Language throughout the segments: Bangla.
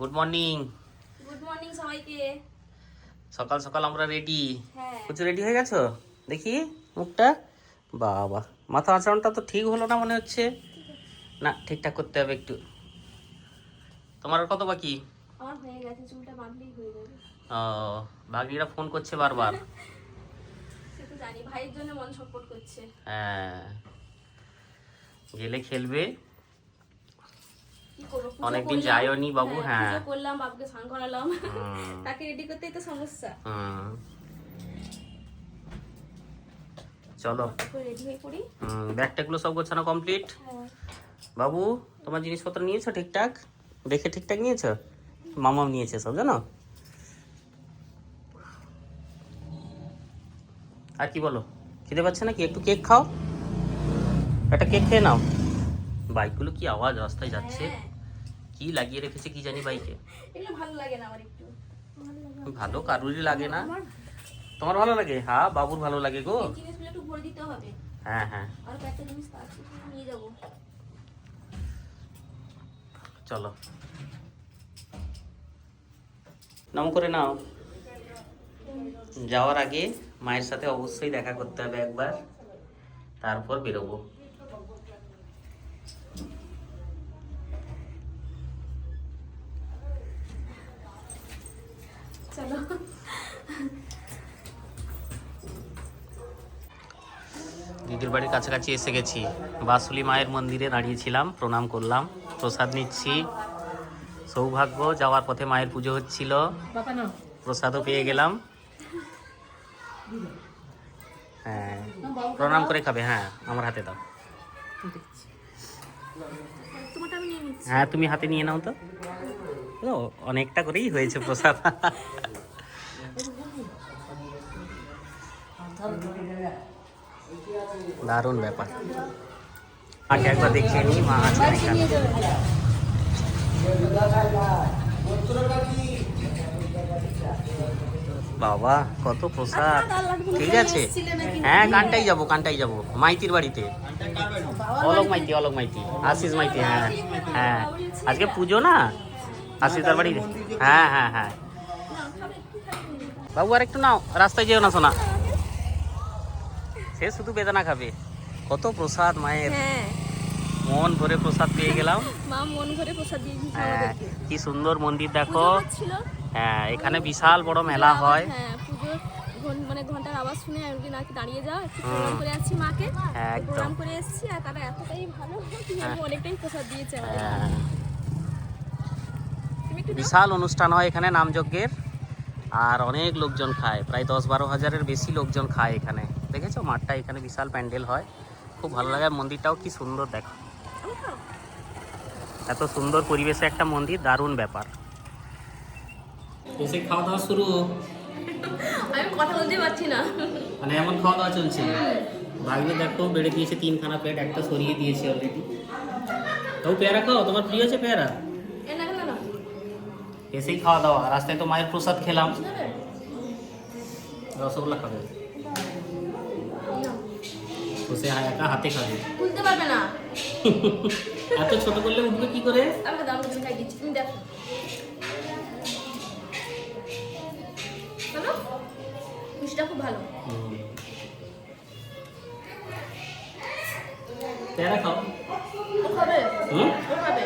গুড মর্নিং গুড মর্নিং সবাইকে। সকাল সকাল আমরা রেডি হ্যাঁ। কিছু রেডি হয়ে গেছো? দেখি মুখটা। বাবা মাথা আচরণটা তো ঠিক হলো না মনে হচ্ছে। না ঠিকঠাক করতে হবে একটু। তোমার আর কত বাকি? আমার হয়ে গেছে চুলটা বাঁধলেই হয়ে যাবে। ও ভাগ্নিরা ফোন করছে বারবার। সে তো জানি ভাইয়ের জন্য মন ছটফট করছে। হ্যাঁ। গেলে খেলবে। অনেকদিন করলাম। যায়ওনি বাবু, হ্যাঁ। পুজো করলাম বাবুকে স্নান করালাম। তাকে রেডি করতেই তো সমস্যা। চলো। হয়ে পড়ি। হুম, সব গোছানো কমপ্লিট হ্যাঁ। বাবু তোমার জিনিসপত্র নিয়েছো ঠিকঠাক? দেখে ঠিকঠাক নিয়েছো? মামাও নিয়েছে সব জানো? আর কি বলো? খিদে পাচ্ছে নাকি? একটু কেক খাও। একটা কেক খেয়ে নাও। বাইকগুলো কি আওয়াজ রাস্তায় যাচ্ছে? হ্যাঁ। কি লাগিয়ে রেখেছে কি জানি বাইকে। এগুলো ভালো লাগে না আমার একটু। ভালো কারুরই লাগে না। তোমার ভালো লাগে? হ্যাঁ বাবুর ভালো লাগে গো। জিনিসগুলো একটু ভরে দিতে হবে। হ্যাঁ হ্যাঁ। আর কয়েকটা জিনিস আছে নিয়ে যাব। চলো। নাম করে নাও। যাওয়ার আগে মায়ের সাথে অবশ্যই দেখা করতে হবে একবার। তারপর বেরোবো। চলো। দিদির বাড়ির কাছাকাছি এসে গেছি। বাসুলি মায়ের মন্দিরে দাঁড়িয়েছিলাম প্রণাম করলাম প্রসাদ নিচ্ছি। সৌভাগ্য যাওয়ার পথে মায়ের পুজো হচ্ছিল। প্রসাদও পেয়ে গেলাম। হ্যাঁ প্রণাম করে খাবে হ্যাঁ আমার হাতে দাও। হ্যাঁ তুমি হাতে নিয়ে নাও তো। ও অনেকটা করেই হয়েছে প্রসাদ। দারুণ ব্যাপার। মাকে একবার দেখিয়ে নিই মা আছে বাবা কত প্রসাদ ঠিক আছে। হ্যাঁ কানটাই যাব কানটাই যাব। মাইতির বাড়িতে। অলোক মাইতি অলোক মাইতি। আশিস মাইতি হ্যাঁ হ্যাঁ। আজকে পুজো না? আশিস তার বাড়ি হ্যাঁ হ্যাঁ হ্যাঁ। বাবু আর একটু নাও। রাস্তায় যেও না শোনা সে শুধু বেদনা খাবে। কত প্রসাদ মায়ের। হ্যাঁ। মন ভরে প্রসাদ পেয়ে গেলাম। মা মন ভরে প্রসাদ দিয়ে হ্যাঁ আমাদেরকে। কি সুন্দর মন্দির দেখো। হ্যাঁ এখানে বিশাল বড় মেলা হয়। হ্যাঁ মানে ঘণ্টার আওয়াজ শুনে আমি নাকি দাঁড়িয়ে যাও একটু প্রণাম করে আসছি মাকে। হ্যাঁ। প্রণাম করে এসেছি আর তারা এতটাই ভালো অনেকটাই প্রসাদ দিয়েছে। বিশাল অনুষ্ঠান হয় এখানে নামযজ্ঞের আর অনেক লোকজন খায় প্রায় দশ বারো হাজারের বেশি লোকজন খায় এখানে। দেখেছ? মাঠটা এখানে বিশাল প্যান্ডেল হয়। খুব ভালো লাগে। মন্দিরটাও কি সুন্দর দেখো। এত সুন্দর পরিবেশে একটা মন্দির দারুণ ব্যাপার। এসে খাওয়া দাওয়া শুরু আমি কথা বলতে পারছি না। মানে এমন খাওয়া দাওয়া চলছে ভাগ্নে দেখো বেড়ে দিয়েছে তিনখানা প্লেট একটা সরিয়ে দিয়েছে অলরেডি তবু পেয়ারা খাও তোমার প্রিয় আছে পেয়ারা। এসেই খাওয়া দাওয়া রাস্তায় তো মায়ের প্রসাদ খেলাম। রসগোল্লা খাবে। একা হাতে খাবে তুলতে পারবে না। এত ছোট করলে উঠবে কি করে? আমাকে দাম করে খাই দিচ্ছি তুমি দেখো। ভালো মিষ্টিটা খুব ভালো। পেয়ারা খাও। খাবে? হুম? খাবে?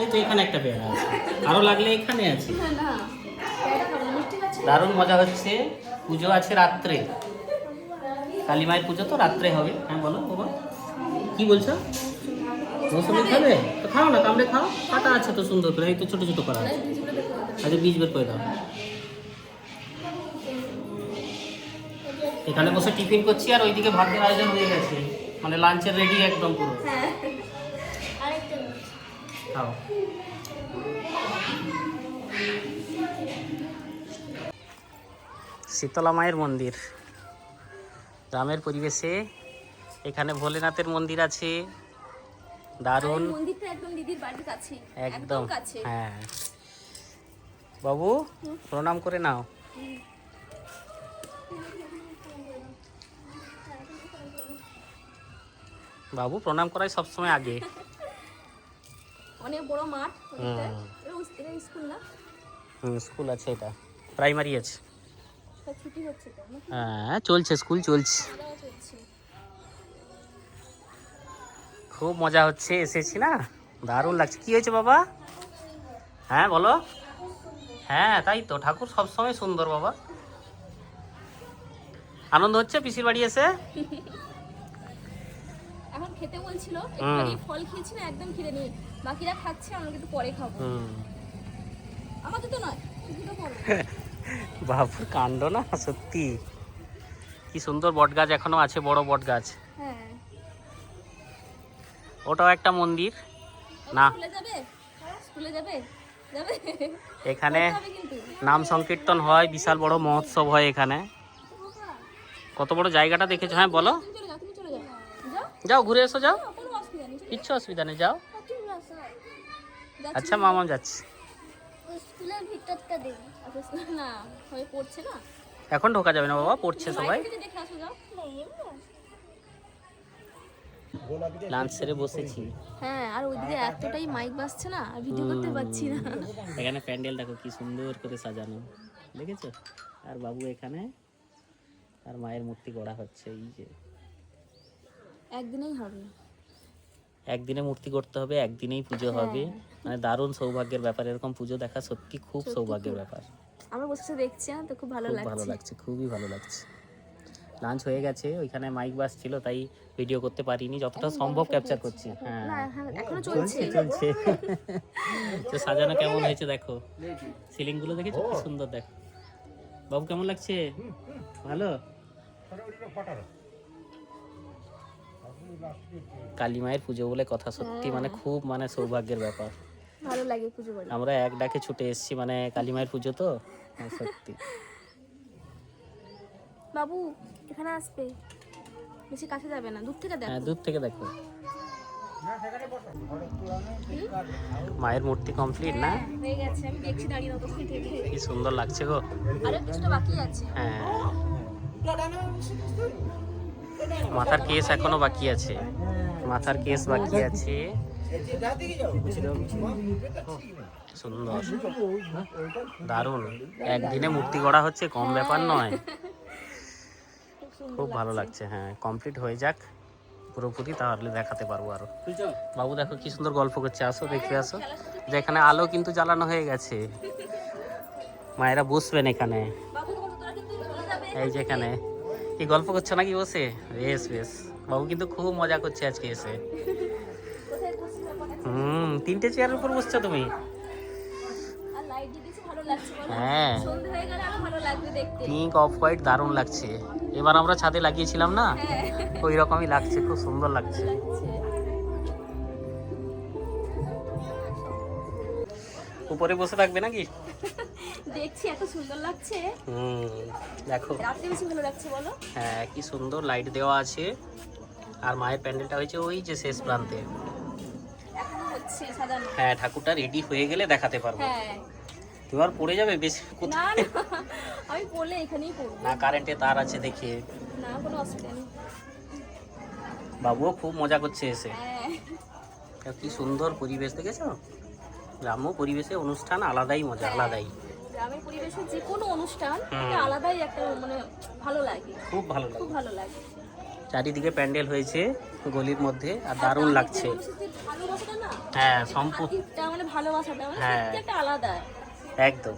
এই তো এখানে একটা পেয়ারা আছে। আরও লাগলে এখানে আছে। দারুণ মজা হচ্ছে। পুজো আছে রাত্রে। কালী মায়ের পুজো তো রাত্রে হবে। হ্যাঁ বলো বাবা। কি বলছো? মৌসুমি খাবে তো খাও না, কামড়ে খাও। কাটা আছে তো সুন্দর করে তো ছোটো ছোট করা আছে। আচ্ছা বীজ বের করে দাও। এখানে বসে টিফিন করছি আর ওইদিকে ভাতের আয়োজন হয়ে গেছে। মানে লাঞ্চের রেডি একদম পুরো। খাও। শীতলা মায়ের মন্দির। গ্রামের পরিবেশে। এখানে ভোলেনাথের মন্দির আছে। দারুণ। মন্দিরটা একদম দিদির বাড়ির কাছে। একদম কাছে। হ্যাঁ। বাবু প্রণাম করে নাও। বাবু প্রণাম করাই সবসময় আগে। অনেক বড় মাঠ। স্কুল না? স্কুল আছে এটা। প্রাইমারি আছে। ছুটি হচ্ছে তো হ্যাঁ চলছে স্কুল চলছে। খুব মজা হচ্ছে এসেছি না? দারুণ লাগছে। কি হয়েছে বাবা? হ্যাঁ বলো। হ্যাঁ তাই তো ঠাকুর সবসময় সুন্দর বাবা। আনন্দ হচ্ছে পিসির বাড়ি এসে? এখন খেতে বলছিল। একটু ফল খেয়েছি না একদম খিদে নেই। বাকিরা খাচ্ছে আমরা কিন্তু পরে খাব। আমাকে তো নয় দুটো বাবুর কাণ্ড না সত্যি। কি সুন্দর বট গাছ এখনও আছে বড় বট গাছ হ্যাঁ। ওটাও একটা মন্দির। না। যাবে? এখানে নাম সংকীর্তন হয় বিশাল বড় মহোৎসব হয় এখানে। কত বড় জায়গাটা দেখেছ? হ্যাঁ বলো। যাও ঘুরে এসো যাও। নেই কিচ্ছু অসুবিধা নেই যাও। আচ্ছা মামাম যাচ্ছি। স্কুলের ভিতরটা দেখি। আচ্ছা না হয়ে পড়ছে না? এখন ঢোকা যাবে না বাবা পড়ছে সবাই। বাইরে থেকে দেখে আসো যাও। লাঞ্চ সেরে বসেছি। হ্যাঁ আর ওইদিকে এতটাই মাইক বাজছে না আর ভিডিও করতে পারছি না। এখানে প্যান্ডেল দেখো কি সুন্দর করে সাজানো। দেখেছ? আর বাবু এখানে আর মায়ের মূর্তি গড়া হচ্ছে এই যে। একদিনেই হবে। একদিনে মূর্তি করতে হবে একদিনেই পুজো হবে। মানে দারুণ সৌভাগ্যের ব্যাপার এরকম পুজো দেখা সত্যি খুব সৌভাগ্যের ব্যাপার। আমরা বসে দেখছি না তো খুব ভালো খুব ভালো লাগছে। লাগছে খুবই ভালো লাগছে। লাঞ্চ হয়ে গেছে ওইখানে মাইক বাস ছিল তাই ভিডিও করতে পারিনি যতটা সম্ভব ক্যাপচার করছি হ্যাঁ। না হ্যাঁ, এখনও চলছে চলছে। চলছে। তো সাজানো কেমন হয়েছে দেখো? সিলিংগুলো দেখেছ? কি সুন্দর দেখো। বাবু কেমন লাগছে? ভালো? কালী মায়ের পুজো বলে কথা সত্যি মানে খুব মানে সৌভাগ্যের ব্যাপার। ভালো লাগে পুজো বাড়ি আমরা এক ডাকে ছুটে এসেছি মানে কালী মায়ের পুজো তো। হ্যাঁ, সত্যি। বাবু এখানে আসবে। বেশি কাছে যাবে না দূর থেকে দেখো। হ্যাঁ দূর থেকে দেখো। মায়ের মূর্তি কমপ্লিট না? হয়ে গেছে আমি দেখছি দাঁড়িয়ে ততক্ষণ থেকে। কি সুন্দর লাগছে গো। আরও কিছুটা বাকি আছে। হ্যাঁ। মাথার কেস এখনও বাকি আছে। মাথার কেস বাকি আছে। সুন্দর দারুণ। একদিনে মূর্তি গড়া হচ্ছে, কম ব্যাপার নয়। খুব ভালো লাগছে হ্যাঁ কমপ্লিট হয়ে যাক পুরোপুরি, তাহলে দেখাতে পারব আরও। বাবু, দেখো কি সুন্দর গল্প করছে, আসো দেখে আসো। যেখানে আলো কিন্তু জ্বালানো হয়ে গেছে। মায়েরা বসবেন এখানে। এই যেখানে কি গল্প করছ নাকি বসে? বেশ বেশ। বাবু কিন্তু খুব মজা করছে আজকে এসে? হুম তিনটে চেয়ারের উপর বসছো তুমি? হ্যাঁ। পিঙ্ক অফ হোয়াইট দারুণ লাগছে। এবার আমরা ছাদে লাগিয়েছিলাম না? হ্যাঁ। ওই রকমই লাগছে খুব সুন্দর লাগছে। উপরে বসে থাকবে নাকি? দেখছি এত সুন্দর লাগছে। হুম দেখো। রাত্রে বেশি ভালো লাগছে বলো? হ্যাঁ কি সুন্দর লাইট দেওয়া আছে। আর মায়ের প্যান্ডেলটা হয়েছে ওই যে শেষ প্রান্তে। হচ্ছে সাজানো হ্যাঁ ঠাকুরটা রেডি হয়ে গেলে দেখাতে পারব। হ্যাঁ। এবার পড়ে যাবে বেশি না আমি পড়লে এখানেই পড়ব। না কারেন্টে তার আছে দেখে। না কোনো অসুবিধা নেই। বাবুও খুব মজা করছে এসে। হ্যাঁ। কি সুন্দর পরিবেশ দেখেছ? গ্রাম্য পরিবেশে অনুষ্ঠান আলাদাই মজা আলাদাই। গ্রামের পরিবেশে যে কোনো অনুষ্ঠান আলাদাই একটা মানে ভালো লাগে। খুব ভালো খুব ভালো লাগে। চারিদিকে প্যান্ডেল হয়েছে গলির মধ্যে আর দারুণ লাগছে। হ্যাঁ সম্পূর্ণ মানে ভালোবাসাটা মানে হ্যাঁ। একটা আলাদা। একদম।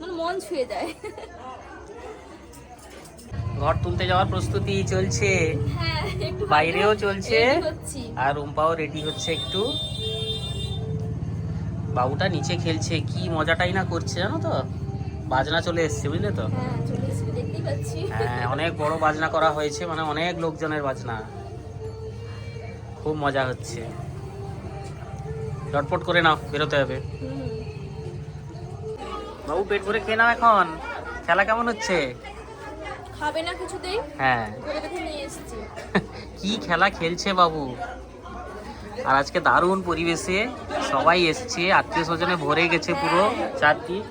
মানে মন ছুঁয়ে যায়। ঘর তুলতে যাওয়ার প্রস্তুতি চলছে। হ্যাঁ বাইরেও চলছে। আর রুম্পাও রেডি হচ্ছে একটু। বাবুটা নিচে খেলছে কি মজাটাই না করছে জানো তো? বাজনা চলে এসছে বুঝলে তো হ্যাঁ চলে এসেছি দেখতেই পাচ্ছি। হ্যাঁ অনেক বড় বাজনা করা হয়েছে মানে অনেক লোকজনের বাজনা। খুব মজা হচ্ছে। চটপট করে নাও বেরোতে হবে। বাবু পেট ভরে খেয়ে নাও এখন। খেলা কেমন হচ্ছে? খাবে না কিছুতেই। হ্যাঁ। নিয়ে এসেছি। কি খেলা খেলছে বাবু? আর আজকে দারুণ পরিবেশে সবাই এসছে আত্মীয় স্বজনে ভরে গেছে পুরো চারদিক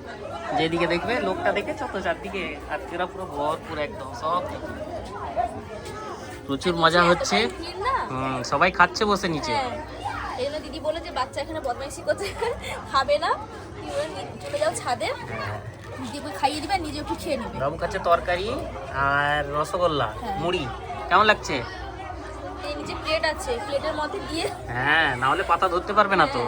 যেদিকে দেখবে লোকটা দেখেছ তো চারদিকে আত্মীয়রা পুরো ভরপুর একদম সব প্রচুর মজা হচ্ছে। হুম সবাই খাচ্ছে বসে নিচে। হ্যাঁ এই জন্য দিদি বলে যে বাচ্চা এখানে বদমাইশি করছে খাবে না। চলে যাও ছাদে। হ্যাঁ দিদিকে খাইয়ে দিবে নিজে একটু খেয়ে নেবে। বাবু কাছে তরকারি আর রসগোল্লা হ্যাঁ। মুড়ি কেমন লাগছে? এই নিচে প্লেট আছে প্লেটের মধ্যে দিয়ে হ্যাঁ না হলে পাতা ধরতে পারবে না তো।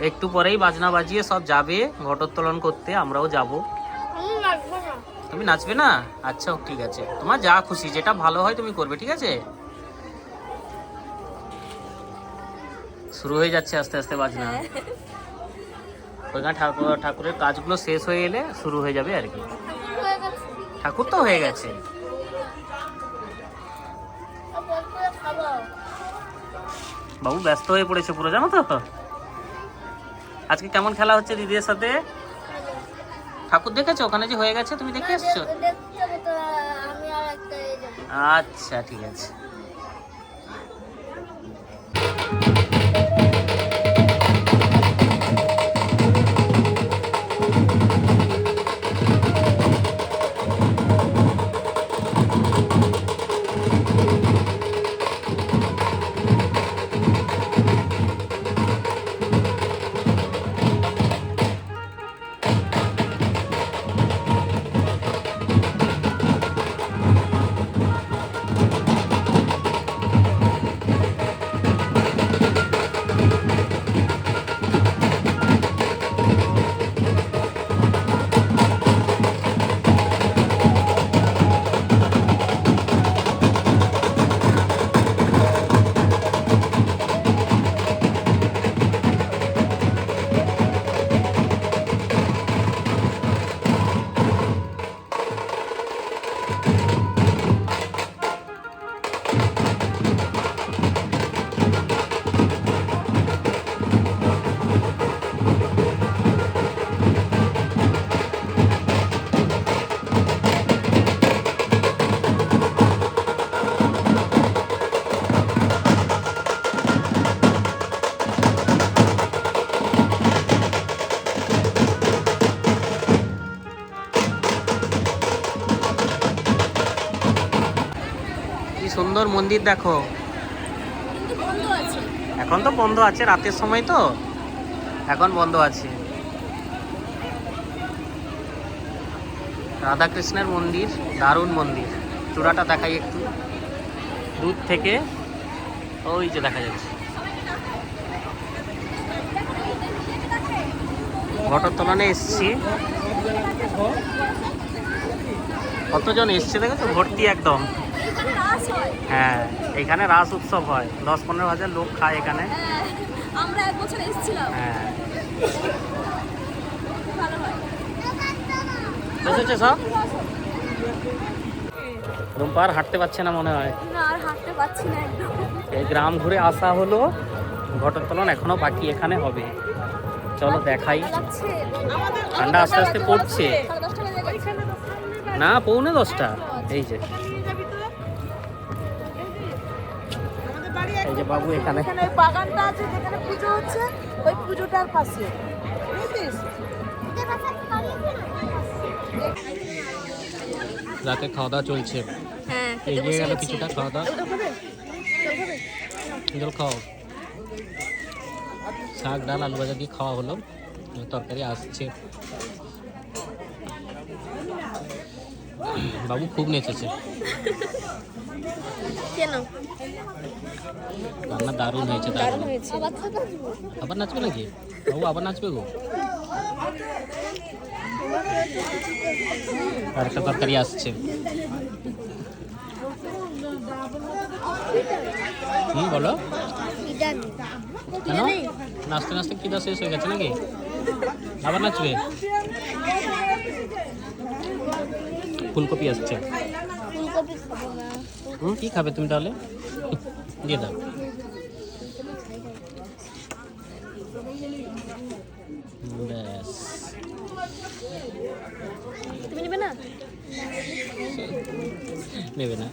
একটু পরেই বাজনা বাজিয়ে সব যাবে ঘটোত্তোলন করতে আমরাও যাব। তুমি নাচবে না? আচ্ছা ঠিক আছে। তোমার যা খুশি যেটা ভালো হয় তুমি করবে ঠিক আছে? শুরু হয়ে যাচ্ছে আস্তে আস্তে বাজনা। হ্যাঁ। ওইখানে ঠাকুর ঠাকুরের কাজগুলো শেষ হয়ে এলে শুরু হয়ে যাবে আর কি। ঠাকুর তো হয়ে গেছে। বাবু ব্যস্ত হয়ে পড়েছে পুরো জানো তো? আজকে কেমন খেলা হচ্ছে দিদির সাথে? ঠাকুর দেখেছ? ওখানে যে হয়ে গেছে তুমি দেখে এসছো? এই যাব। আচ্ছা ঠিক আছে। মন্দির দেখো। এখন তো বন্ধ আছে, রাতের সময় তো। এখন বন্ধ আছে। রাধাকৃষ্ণের মন্দির, দারুণ মন্দির। চূড়াটা দেখাই একটু। দূর থেকে ওই যে দেখা যাচ্ছে। ঘটোত্তোলনে এসছি। কতজন এসছে দেখেছ? ভর্তি একদম। হয় এখানে রাস উৎসব হয়। দশ পনেরো হাজার লোক খায় এখানে। হ্যাঁ, আমরা এক বছর এসেছিলাম। হ্যাঁ। রুম্পার হাঁটতে পারছে না মনে হয়। না আর হাঁটতে পারছি না একদম। এই গ্রাম ঘুরে আসা হলো। ঘটোত্তোলন এখনও বাকি এখানে হবে। চলো দেখাই। ঠান্ডা আস্তে আস্তে পড়ছে। না পৌনে দশটা। এই যে। যে বাবু এখানে। এখানে ওই বাগানটা আছে যেখানে পুজো হচ্ছে ওই পুজোটার পাশে। রাতে খাওয়া দাওয়া চলছে। হ্যাঁ খেতে এগিয়ে গেল কিছুটা খাওয়া দাওয়া। জল খাও। শাক ডাল আলু ভাজা দিয়ে খাওয়া হলো। তরকারি আসছে। বাবু খুব নেচেছে। কেন? রান্না দারুণ হয়েছে দারুণ। হয়েছে। আবার নাচবে নাকি? বাবু আবার নাচবে গো। আর একটা তরকারি আসছে। হুম বলো? কেন? নাচতে নাচতে খিদা শেষ হয়ে গেছে নাকি? আবার নাচবে? ফুলকপি আসছে। ফুলকপি খাব না। হুম কি খাবে তুমি তাহলে? দিয়ে দাও। ব্যাস। তুমি নেবে না? নেবে না।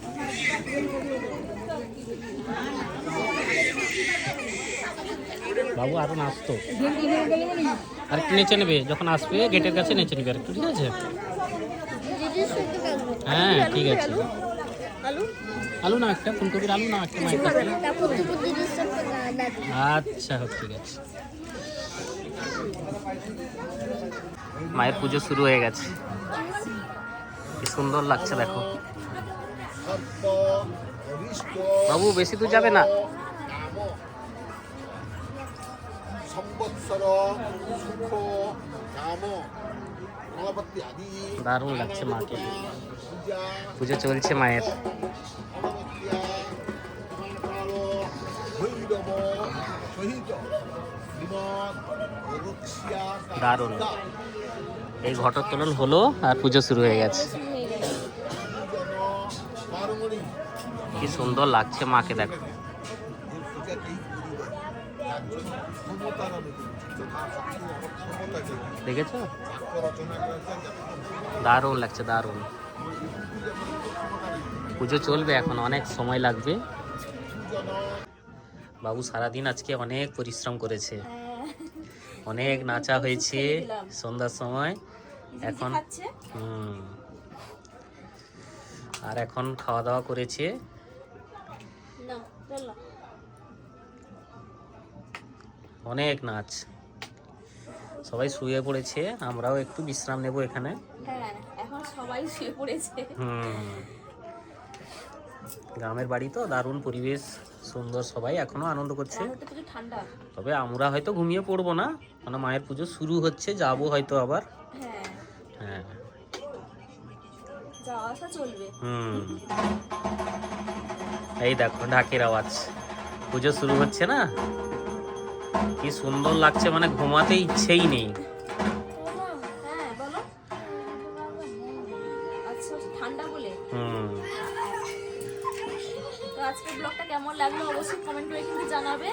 বাবু আরও নাচতো। আর একটু নেচে নেবে যখন আসবে গেটের কাছে নেচে নেবে আর একটু ঠিক আছে? দিদির সাথে কাটবো হ্যাঁ ঠিক আছে। আলু। আলু? না একটা ফুলকপির আলু না একটা সাথে আচ্ছা হোক ঠিক আছে। মায়ের পুজো শুরু হয়ে গেছে। কি সুন্দর লাগছে দেখো। বাবু বেশি দূর যাবে না? সম্বৎসর দারুণ লাগছে মাকে। পূজা চলছে মায়ের। দারুণ। এই ঘটোত্তোলন হলো আর পুজো শুরু হয়ে গেছে। কি সুন্দর লাগছে মাকে দেখো। দেখেছ? দারুণ লাগছে দারুণ। পুজো চলবে এখন অনেক সময় লাগবে। বাবু সারাদিন আজকে অনেক পরিশ্রম করেছে। হ্যাঁ। অনেক নাচা হয়েছে সন্ধ্যার সময়। এখন এখন হুম। আর এখন খাওয়া দাওয়া করেছে। অনেক নাচ। সবাই শুয়ে পড়েছে আমরাও একটু বিশ্রাম নেব এখানে। হ্যাঁ এখন সবাই শুয়ে পড়েছে। হুম। গ্রামের বাড়ি তো দারুণ পরিবেশ সুন্দর সবাই এখনও আনন্দ করছে। তবে আমরা হয়তো ঘুমিয়ে পড়ব না মানে মায়ের পুজো শুরু হচ্ছে যাব হয়তো আবার। হ্যাঁ। হ্যাঁ। হুম। এই দেখো ঢাকের আওয়াজ। পুজো শুরু হচ্ছে না? কি সুন্দর লাগছে মানে ঘুমাতে ইচ্ছেই নেই। হ্যাঁ বলো ঠান্ডা বলে হুম। তো আজকের ব্লগটা কেমন লাগল অবশ্যই কমেন্ট করে কিন্তু জানাবে।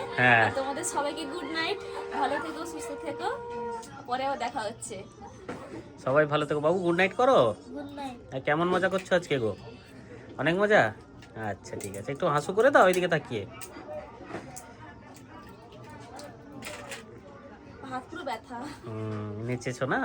তোমাদের সবাইকে গুড নাইট ভালো থেকো সুস্থ থেকো। পরে দেখা হচ্ছে। সবাই ভালো থেকো। বাবু গুড নাইট করো? গুড নাইট কেমন মজা করছ আজকে গো? অনেক মজা? আচ্ছা ঠিক আছে। একটু হাসু করে দাও ওইদিকে তাকিয়ে হাত পুরো ব্যথা হুম নেচেছো না